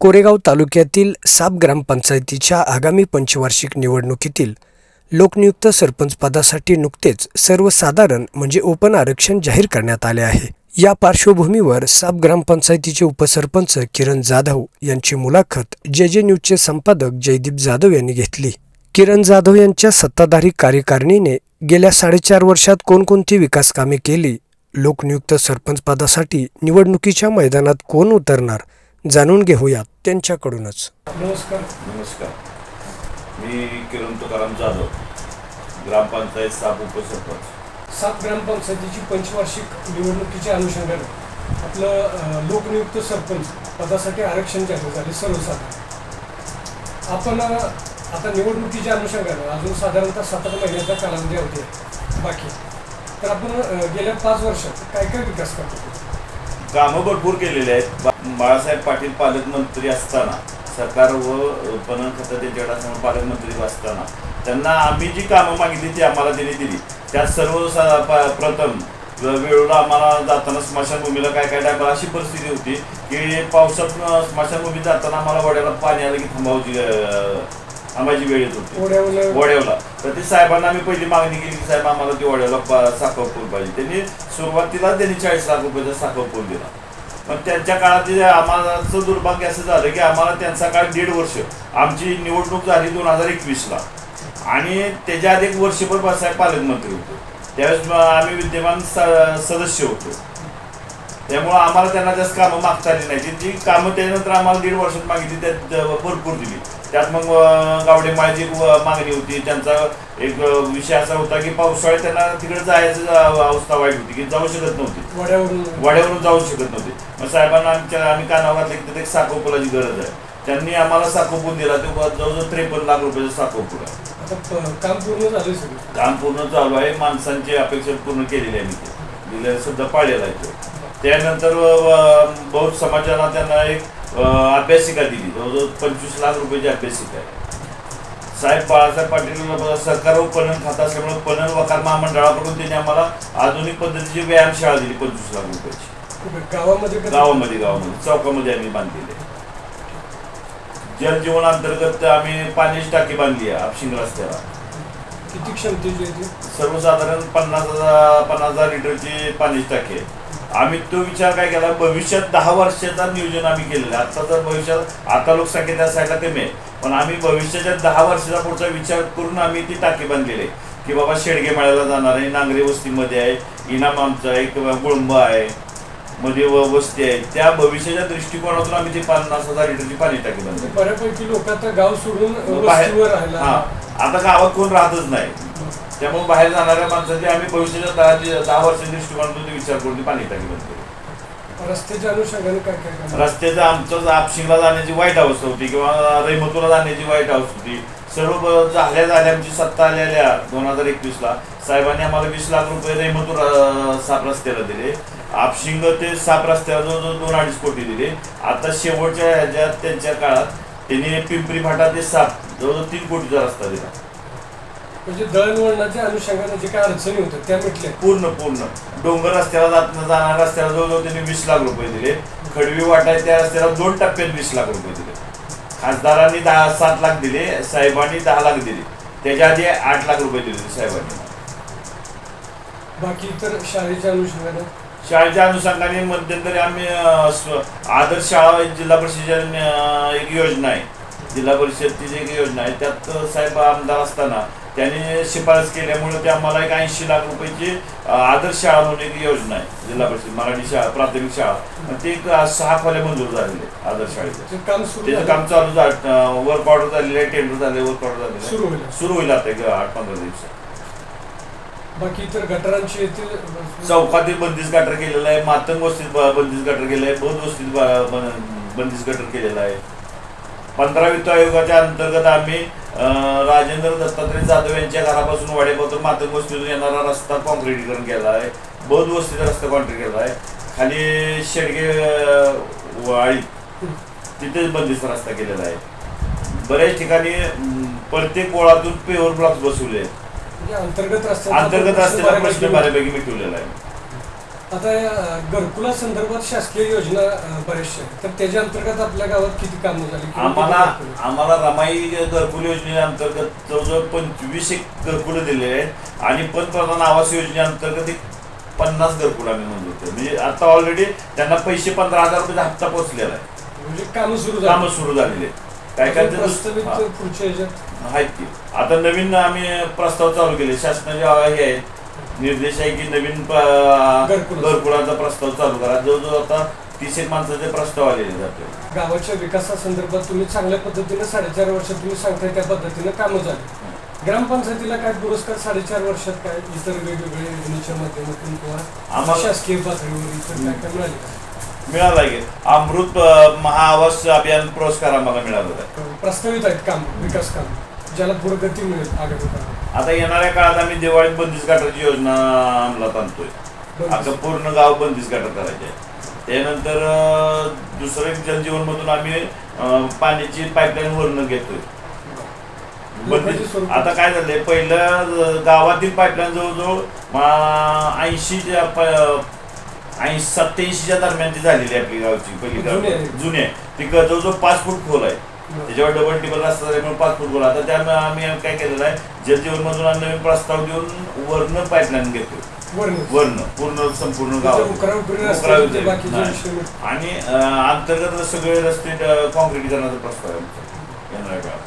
कोरेगाव तालुक्यातील साप ग्रामपंचायतीच्या आगामी पंचवार्षिक निवडणुकीतील लोकनियुक्त सरपंचपदासाठी नुकतेच सर्वसाधारण म्हणजे ओपन आरक्षण जाहीर करण्यात आले आहे. या पार्श्वभूमीवर साप ग्रामपंचायतीचे उपसरपंच किरण जाधव यांची मुलाखत जे जे न्यूजचे संपादक जयदीप जाधव यांनी घेतली. किरण जाधव यांच्या सत्ताधारी कार्यकारिणीने गेल्या साडेचार वर्षात कोणकोणती विकास कामे केली? लोकनियुक्त सरपंचपदासाठी निवडणुकीच्या मैदानात कोण उतरणार? जाणून घेऊयात. त्यांच्याकडूनच. नमस्कार. नमस्कार. मी किरण तुकाराम जाधव ग्रामपंचायत साप उपसरपंच. सात ग्रामपंचायतीची पंचवार्षिक निवडणुकीच्या अनुषंगाने आपलं लोकनियुक्त सरपंच पदासाठी आरक्षण जाहीर झाले सर्वसाधारण. आपण आता निवडणुकीच्या अनुषंगाने अजून साधारणतः सात आठ महिन्याचा कालावधी होते बाकी तर आपण गेल्या पाच वर्षात काय काय विकास करतो? कामं भरपूर केलेली आहेत. बाळासाहेब पाटील पालकमंत्री असताना सरकार व पणन खातं त्यांच्याकडे असताना पालकमंत्री असताना त्यांना आम्ही जी कामं मागितली ती आम्हाला त्यांनी दिली. त्यात सर्व प्रथम वेळोला आम्हाला जाताना स्मशानभूमीला काय काय टाकायला अशी परिस्थिती होती की पावसात स्मशानभूमीत जाताना आम्हाला वड्याला पाणी आलं की थांबावची थांबायची वेळ येत होती. वड्यावला. तर ते साहेबांना आम्ही पहिली मागणी केली की साहेब आम्हाला ती वड्याला साखर पूल पाहिजे त्यांनी सुरुवातीला त्यांनी चाळीस लाख रुपयाचा साखर पूल दिला. पण त्यांच्या काळात जे आम्हालाचं दुर्भाग्य असं झालं की आम्हाला त्यांचा काळ दीड वर्ष. आमची निवडणूक झाली दोन हजार एकवीसला. आणि त्याच्या आधी एक वर्षभर बाळासाहेब पालकमंत्री होते. त्यावेळेस आम्ही विद्यमान सदस्य होतो. त्यामुळं आम्हाला त्यांना जास्त कामं मागता आली नाही ती जी कामं त्याच्यानंतर आम्हाला दीड वर्षात मागितली त्यात भरपूर दिली. त्यात मग गावडे माळची मागणी होती. त्यांचा एक विषय असा होता की पावसाळ्यात त्यांना तिकडे जायचं अवस्था वाईट होती की जाऊ शकत नव्हती. वड्यावरून. वाड्यावरून जाऊ शकत नव्हते. मग साहेबांना आमच्या आम्ही कानावर की तिथे साखोपुलाची गरज आहे. त्यांनी आम्हाला साखोपूल दिला तो जवळजवळ त्रेपन्न लाख रुपयाचा साखोपूल आहे. काम पूर्ण झालं काम पूर्ण चालू आहे माणसांची अपेक्षा पूर्ण केलेली आहे मी ते. दिल्या सुद्धा पाळलेला आहे तो. त्यानंतर बौद्ध समाजाला त्यांना एक अभ्यासिका दिली. जवळजवळ पंचवीस लाख रुपयाची अभ्यासिका आहे. साहेब बाळासाहेब पाटील सरकार पणन खात असल्यामुळे पणन वकार महामंडळाकडून त्यांनी आम्हाला आधुनिक पद्धतीची व्यायामशाळा दिली पंचवीस लाख रुपयाची? गावामध्ये गावामध्ये गावामध्ये. चौकामध्ये आम्ही बांधलेले जलजीवन अंतर्गत आम्ही पाण्याची टाकी बांधली आहे आपशिंग रस्त्याला. किती क्षमतेची सर्वसाधारण पन्नास हजार पन्नास हजार लिटरची पाण्याची टाकी आहे. आम्ही तो विचार काय केला? भविष्यात दहा वर्षाचा नियोजन आम्ही केलेलं आहे. आता तर भविष्यात आता लोकसंख्या त्या साईडला कमी आहे. पण आम्ही भविष्याच्या दहा वर्षाचा पुढचा विचार करून आम्ही ती टाकी बांधलेली आहे. की बाबा शेडगे मेळ्याला जाणार आहे नांगरे वस्तीमध्ये आहे इनाम आमचा एक गुळंब आहे मध्ये व वस्ती आहे. त्या भविष्याच्या दृष्टिकोनातून आम्ही ती पन्नास हजार लिटरची पाणी टाकी बांधली बऱ्यापैकी लोक आता गाव सोडून बाहेर हा. आता गावात कोण राहतच नाही. त्यामुळे बाहेर जाणाऱ्या माणसाची आम्ही भविष्याच्या दहा दहा वर्षाच्या दृष्टिकोनातून विचार करून ती पाणी टाकी बंद केली रस्त्याच्या अनुषंगाने काय काय करणार? रस्त्याचं आमचं आपशिंगला जाण्याची वाईट अवस्था होती किंवा रहिमतूला जाण्याची वाईट अवस्था होती. सर्व झाल्या झाल्या आमची सत्ता आलेल्या दोन हजार एकवीसला. साहेबांनी आम्हाला वीस लाख रुपये रहिमतूर अं, साप रस्त्याला दिले. आपशिंग ते साप रस्त्याला जवळजवळ दोन अडीच कोटी दिले. आता शेवटच्या ह्याच्यात त्यांच्या काळात त्यांनी पिंपरी फाटा ते साप जवळजवळ तीन कोटीचा रस्ता दिला. म्हणजे दळणवळणाच्या अनुषंगाने जे काय अडचणी होत्या त्या मिटल्या. पूर्ण पूर्ण. डोंगर रस्त्याला जात जाणाऱ्या रस्त्याला जवळजवळ त्यांनी वीस लाख रुपये दिले. खडवी वाटा आहे त्या रस्त्याला दोन टप्प्यात वीस लाख रुपये दिले. खासदारांनी दहा सात लाख दिले साहेबांनी दहा लाख दिले. त्याच्या आधी आठ लाख रुपये दिले साहेबांनी. बाकी इतर शाळेच्या अनुषंगाने? शाळेच्या अनुषंगाने मध्यंतरी आम्ही आदर्श शाळा जिल्हा परिषदेच्या एक योजना आहे. जिल्हा परिषदची जी एक योजना आहे त्यात साहेब आमदार असताना त्यांनी शिफारस केल्यामुळे ते आम्हाला एक ऐंशी लाख रुपयाची आदर्श शाळा म्हणून एक योजना आहे जिल्हा परिषद मराठी शाळा प्राथमिक शाळा. ते एक सहा खोल्या मंजूर झालेले आदर्श शाळेचे. त्याचं झालं. काम चालू झालं वर्क ऑर्डर झालेलं आहे टेंडर झाले वर्क ऑर्डर झालेलं सुरू होईल. आता एक आठ पंधरा दिवसात. बाकी इतर गटारांची येथील चौकातील बंदिस्त गटर केलेला आहे मातंग वस्तीत ब- बंदिस्त गटर केलेलं आहे बौद्ध वस्तीत ब- बन- बंदिस्त गटर केलेला आहे. पंधरा वित्त आयोगाच्या अंतर्गत आम्ही राजेंद्र दत्तात्रय जाधव यांच्या घरापासून वाडेपासून मातंग वस्तीतून येणारा रस्ता कॉन्क्रिटीकरण केला आहे बौद्ध वस्तीचा रस्ता कॉन्क्रीट केला आहे खाली शेडगे वाळी तिथेच बंदिस्त रस्ता केलेला आहे. बऱ्याच ठिकाणी प्रत्येक गोळातून पेवर ब्लॉक्स बसवले आहेत. म्हणजे अंतर्गत रस्त्याचा प्रश्न बऱ्यापैकी मिटवलेला आहे. आता घरकुला संदर्भात शासकीय योजना बऱ्याचशा तर त्याच्या अंतर्गत आपल्या गावात किती कामं झाली? आम्हाला? आम्हाला रमाई घरकुल योजनेअंतर्गत जवळजवळ पंचवीस एक घरकुलं दिलेले आहेत. आणि पंतप्रधान आवास योजनेअंतर्गत एक पन्नास घरकुल आम्ही केले म्हणजे आता ऑलरेडी त्यांना पैसे पंधरा हजार रुपयाचा हप्ता पोचलेला आहे. म्हणजे कामं सुरू कामं सुरू झालेले आहेत. काय काय. पुढच्या ह्याच्यात? आहेत की. आता नवीन आम्ही प्रस्ताव चालू केले. शासनाचे हे आहेत निर्देश आहे की नवीन. घरकुलाचा प्रस्ताव चालू करा. जवळजवळ आता तीस एक माणसाचे प्रस्ताव आलेले जाते. गावाच्या विकासासंदर्भात तुम्ही चांगल्या पद्धतीने साडेचार वर्षात तुम्ही सांगताय त्या पद्धतीने कामं झाली. ग्रामपंचायतीला काय पुरस्कार साडेचार वर्षात काय? इतर वेगवेगळे योजनेच्या माध्यमातून किंवा आम्हाला- शासकीय पातळीवर इतर काय काय मिळाले? मिळाला की. अमृत महाआवास अभियान पुरस्कार आम्हाला मिळालेला आहे. प्रस्तावित आहेत काम विकास काम. ज्याला पुढे गती मिळेल आगामी काळात आता येणाऱ्या काळात आम्ही दिवाळीत बंदिस्त गटाची योजना अंमलात आणतोय. आता पूर्ण गाव बंदिस्त गटार करायचे आहे. त्यानंतर अ, दुसरं एक जलजीवन मधून आम्ही अ, पाण्याची पाईपलाईन वरून घेतोय लोकांची बंदिस्त स्वरूप- आता काय झालंय पहिलं गावातील पाईपलाईन जवळजवळ ऐंशी ऐंशी सत्याऐंशीच्या दरम्यानची झालेली आहे आपली गावची पहिली गाव जुनी आहे. जुनी आहे ती क- जवळजवळ पाच फूट खोल आहे. त्याच्यावर डबल टिबल रस्ता झाल्यामुळे पाच फूट खोल आता त्यामुळे आम्ही काय केलेलं आहे जलजीवन मधून नवीन प्रस्ताव देऊन वर्ण पाईपलाईन घेतो वर्ण. पूर्ण संपूर्ण गाव. आणि अंतर्गत सगळे रस्ते कॉन्क्रिटीकरणाचा प्रस्ताव आहे.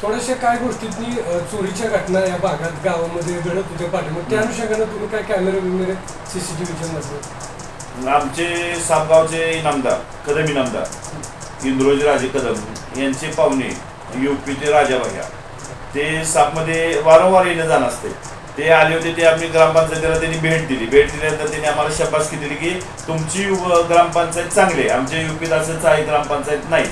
थोड्याशा काय गोष्टीतनी अ, चोरीच्या घटना या भागात गावामध्ये घडत होत्या पाठीमागे. त्या अनुषंगाने तुम्ही काय कॅमेरे बिमेरे सीसीटीव्हीच्या मध्ये आमचे सापगावचे इनामदार कदम इनामदार. इंद्रोजी राजे कदम. यांचे पाहुणे युपीचे राजा भैया ते सापमध्ये वारंवार येणं जाणं असते. ते आले होते ते आम्ही ग्रामपंचायतीला त्यांनी भेट दिली. भेट दिल्यानंतर त्यांनी आम्हाला शपासकी दिली की तुमची ग्रामपंचायत चांगली आहे. आमच्या युपीत असंच आहे ग्रामपंचायत नाही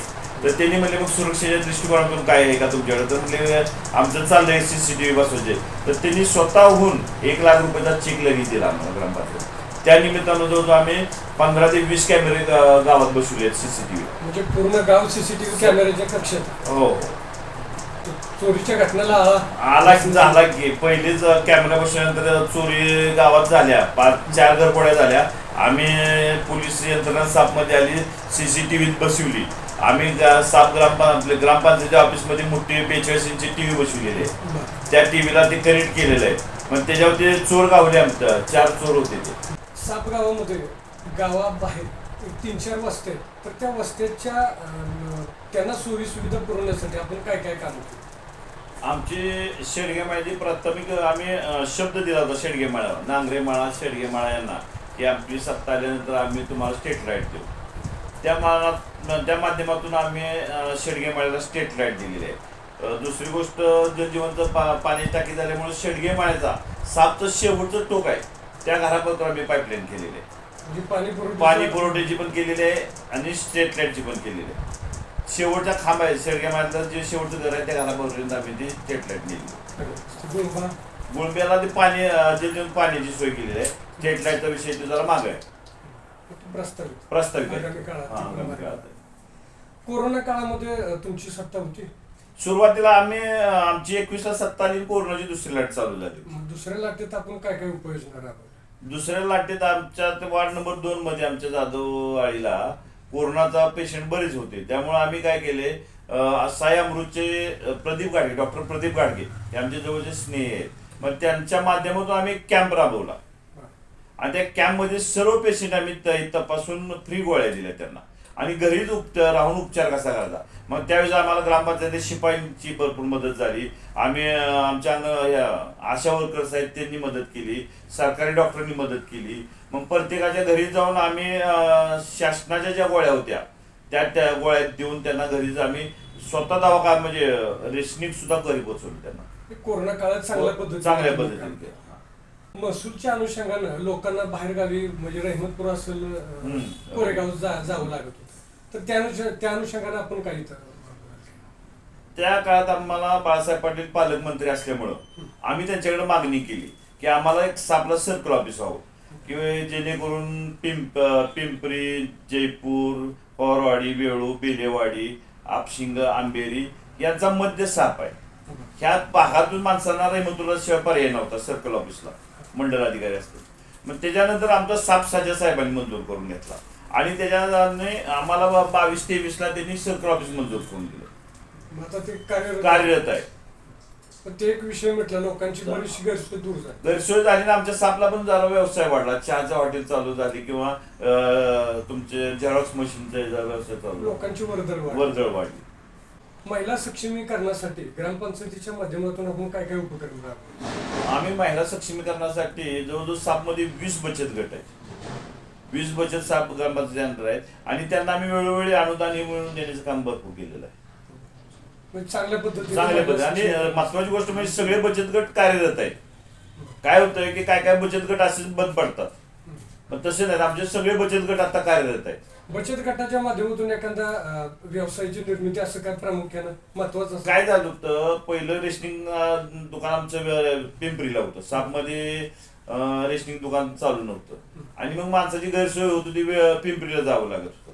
तर त्यांनी म्हणले मग सुरक्षेच्या दृष्टिकोनातून काय आहे का तुमच्याकडे? तर म्हणले आमचं चाललंय सी सी टी व्ही बसवायचे तर त्यांनी स्वतःहून एक लाख रुपयाचा चेक लगेच दिला आम्हाला ग्रामपंचायत त्या निमित्तानं जवळजवळ आम्ही पंधरा ते वीस कॅमेरे गावात बसवले आहेत सीसीटीव्ही म्हणजे पूर्ण गाव सीसीटीव्ही कॅमेऱ्याच्या कक्षात? हो. चोरीच्या घटनेला आला? की झाला की. पहिलेच कॅमेरा बसल्यानंतर चोरी गावात झाल्या. पाच चार घरपोड्या झाल्या. आम्ही पोलीस यंत्रणा सापमध्ये आली सीसीटीव्हीत बसवली. आम्ही साप ग्राम आपल्या ग्रामपंचायतीच्या ऑफिसमध्ये मोठी बेचाळीस इंची टीव्ही बसवलेली आहे. त्या टीव्हीला ते कनेक्ट केलेलं आहे. मग त्याच्यावर ते चोर गावले आमचं. चार चोर होते ते. साप गावामध्ये गावाबाहेर एक तीन चार वस्ते आहेत. तर त्या वस्त्याच्या त्यांना सोयी सुविधा पुरवण्यासाठी आपण काय काय काम केलं? आमची शेडगे माळ्याची प्राथमिक आम्ही शब्द दिला होता शेडगे माळ्यावर नांगरे माळा शेडगे माळा यांना की आपली सत्ता आल्यानंतर आम्ही तुम्हाला स्टेट राईट देऊ. त्या माळा त्या माध्यमातून आम्ही शेडगेमाळ्याला शेडगे माळ्याला स्टेट राईट दिलेली आहे. दुसरी गोष्ट जलजीवनचं पा पाणी टाकी झाल्यामुळे शेडगे माळ्याचा सापचं शेवटचं टोक आहे. त्या घरापत्र आम्ही पाईपलाईन केलेली आहे. म्हणजे पाणी पुरवठा पाणी पुरवठ्याची पण केलेली आहे आणि स्ट्रीट लाईटची पण केलेली आहे. शेवटचा खांब आहे शेडगे माळ्याचं जे शेवटचं घर आहे त्या घरापर्यंत आम्ही ती स्ट्रीट लाइट नेली. गुळब्याला ते पाणी अं, जे जे पाण्याची सोय केलेली आहे स्ट्रीट लाईटचा विषय तो जरा माग आहे. प्रस्तावित. प्रस्तावित आहे. आगामी काळात. हा, आगामी काळात आहे. कोरोना काळामध्ये अं, तुमची सत्ता होती? सुरुवातीला आम्ही अं, आमची एकवीसला सत्ता आली कोरोनाची दुसरी लाट चालू झाली मग दुसऱ्या लाटेत आपण काय काय उपाययोजना राबवल्या दुसऱ्या लाटेत आमच्या वार्ड नंबर दोन मध्ये आमच्या जाधव आळीला कोरोनाचा पेशंट बरेच होते. त्यामुळे आम्ही काय केले सायामृतचे साई अमृतचे प्रदीप गाडगे डॉक्टर प्रदीप गाडगे हे आमचे जवळचे स्नेह आहेत. मग त्यांच्या माध्यमातून आम्ही कॅम्प राबवला. आणि त्या कॅम्पमध्ये सर्व पेशंट आम्ही तपासून फ्री गोळ्या दिल्या त्यांना. आणि घरीच उपचार राहून उपचार कसा करायचा मग त्यावेळेस आम्हाला ग्रामपंचायतीत शिपाईंची भरपूर मदत झाली. आम्ही आमच्या आशा वर्कर्स आहेत त्यांनी मदत केली. सरकारी डॉक्टरांनी मदत केली. मग प्रत्येकाच्या घरी जाऊन आम्ही शासनाच्या ज्या गोळ्या होत्या त्या त्या गोळ्या देऊन त्यांना घरीच आम्ही स्वतः दवाखाना म्हणजे रेशनिंग सुद्धा घरी पोहोचवली त्यांना. कोरोना काळात चांगल्या पद्धतीने हो, चांगल्या पद्धतीने. महसूलच्या अनुषंगानं लोकांना बाहेरगावी म्हणजे रहमतपूर असेल. कोरेगाव जा जावं लागत होतं. तर त्या अनुष- त्या अनुषंगानं आपण काय इथं त्या काळात आम्हाला बाळासाहेब पाटील पालकमंत्री असल्यामुळं आम्ही त्यांच्याकडे मागणी केली की आम्हाला एक सापला सर्कल ऑफिस व्हावं किंवा जेणेकरून पिंप पिंपरी जयपूर पवारवाडी वेळू बेलेवाडी आपशिंग आंबेरी यांचा मध्य साप आहे ह्या भागातून माणसांना रेहमतुल्ला शिवाय पर्याय नव्हता सर्कल ऑफिसला मंडल अधिकारी असतो. मग त्याच्यानंतर आमचा साप साजा साहेबांनी मंजूर करून घेतला. आणि त्याच्याने आम्हाला बावीस तेवीसला त्यांनी सर्कल ऑफिस मंजूर करून दिलं. आता ते कार्यरत कार्यरत आहे. पण ते एक विषय म्हटलं लोकांची बरीचशी गैरसोय दूर झाली. गैरसोय झाली ना आमच्या सापला पण जरा व्यवसाय वाढला. चहाचं हॉटेल चालू झाली किंवा तुमचे झेरॉक्स मशीनचा व्यवसाय चालू झाला. लोकांची वर्दळ वर्दळ वाढली. महिला सक्षमीकरणासाठी ग्रामपंचायतीच्या माध्यमातून आपण काय काय उपक्रम? आम्ही महिला सक्षमीकरणासाठी जवळजवळ सापमध्ये वीस बचत गट आहेत. वीस बचत साप ग्रामपंचायती अंतर आहेत आणि त्यांना आम्ही वेळोवेळी अनुदान हे मिळवून देण्याचं काम भरपूर केलेलं आहे. म्हणजे चांगल्या पद्धतीने चांगल्या पद्धती आणि महत्वाची गोष्ट म्हणजे सगळे बचत गट कार्यरत आहेत. काय होतंय की काय काय बचत गट असेच बंद पडतात. पण तसे नाहीत. आमचे सगळे बचत गट आता कार्यरत आहेत. बचत गटाच्या माध्यमातून एखादा व्यवसायाची निर्मिती असं काय प्रामुख्यानं महत्वाचं काय झालं होतं? पहिलं रेशनिंग अं, दुकान आमचं पिंपरीला होतं. सापमध्ये अं, रेशनिंग दुकान चालू नव्हतं. आणि मग माणसाची गैरसोय होत होती पिंपरीला जावं लागत होतं.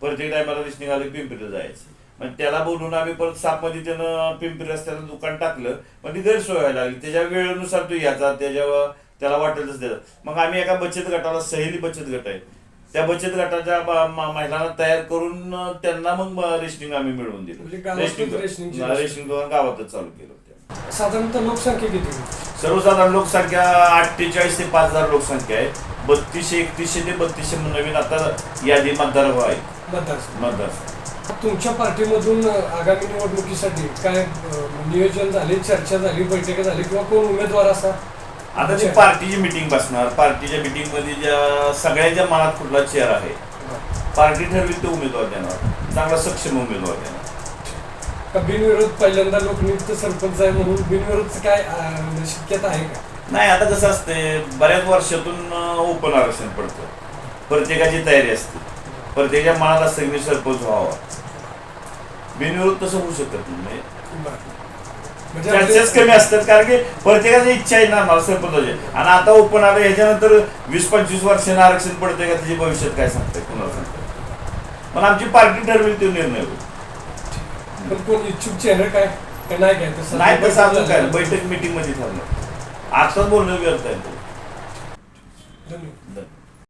प्रत्येक टायमाला रेशनिंग आलं की पिंपरीला जायचं. मग त्याला बोलून आम्ही परत सापमध्ये त्यानं पिंपरी रस्त्याला दुकान टाकलं. पण ती गैरसोय व्हायला लागली. त्याच्या वेळेनुसार तो याचा त्याच्या त्याला वाटेलच तसं द्यायचा मग आम्ही एका बचत गटाला सहेली बचत गट आहे. त्या बचत गटाच्या महिलांना तयार करून त्यांना मग रेशनिंग आम्ही मिळवून म्हणजे दिलं गावातच रेशनिंग रेशनिंग गावातच चालू केलं साधारणतः लोकसंख्या किती? सर्वसाधारण लोकसंख्या अठ्ठेचाळीस ते पाच हजार लोकसंख्या आहे. बत्तीसशे एकतीसशे ते बत्तीसशे नवीन आता यादी मतदार आहे मतदार. तुमच्या पार्टीमधून आगामी निवडणुकीसाठी काय नियोजन झाले चर्चा झाली बैठका झाली किंवा कोण उमेदवार असा? आता जी पार्टीची मिटिंग बसणार. पार्टीच्या मिटिंगमध्ये ज्या सगळ्यांच्या मनात कुठला चेअर आहे पार्टी ठरवी तो उमेदवार देणार. चांगला सक्षम उमेदवार देणार. का बिनविरोध पहिल्यांदा लोकनियुक्त सरपंच आहे म्हणून बिनविरोधचं काय अं, शक्यता आहे का? नाही आता कसं असते बऱ्याच वर्षातून ओपन आरक्षण पडतं. प्रत्येकाची तयारी असते. प्रत्येकाच्या मनात असतं की मी सरपंच व्हावा. बिनविरोध तसं होऊ शकत नाही. बरं. म्हणजे चर्चेच आपले- कमी असतात कारण की प्रत्येकाची इच्छा आहे ना मला सरपंचाची आणि आता ओपन आलं ह्याच्यानंतर वीस पंचवीस वर्षांना आरक्षण पडतंय का त्याच्या भविष्यात काय सांगताय? कुणाला सांगताय? पण आमची पार्टी ठरवेल तो निर्णय होईल. पण कोण इच्छुक चेहरा काय? नाही काय? तसं नाही तसं अजून काय? बैठक मिटिंगमध्ये ठरलं आताच बोलणं व्यर्थ आहे. धन्यवाद.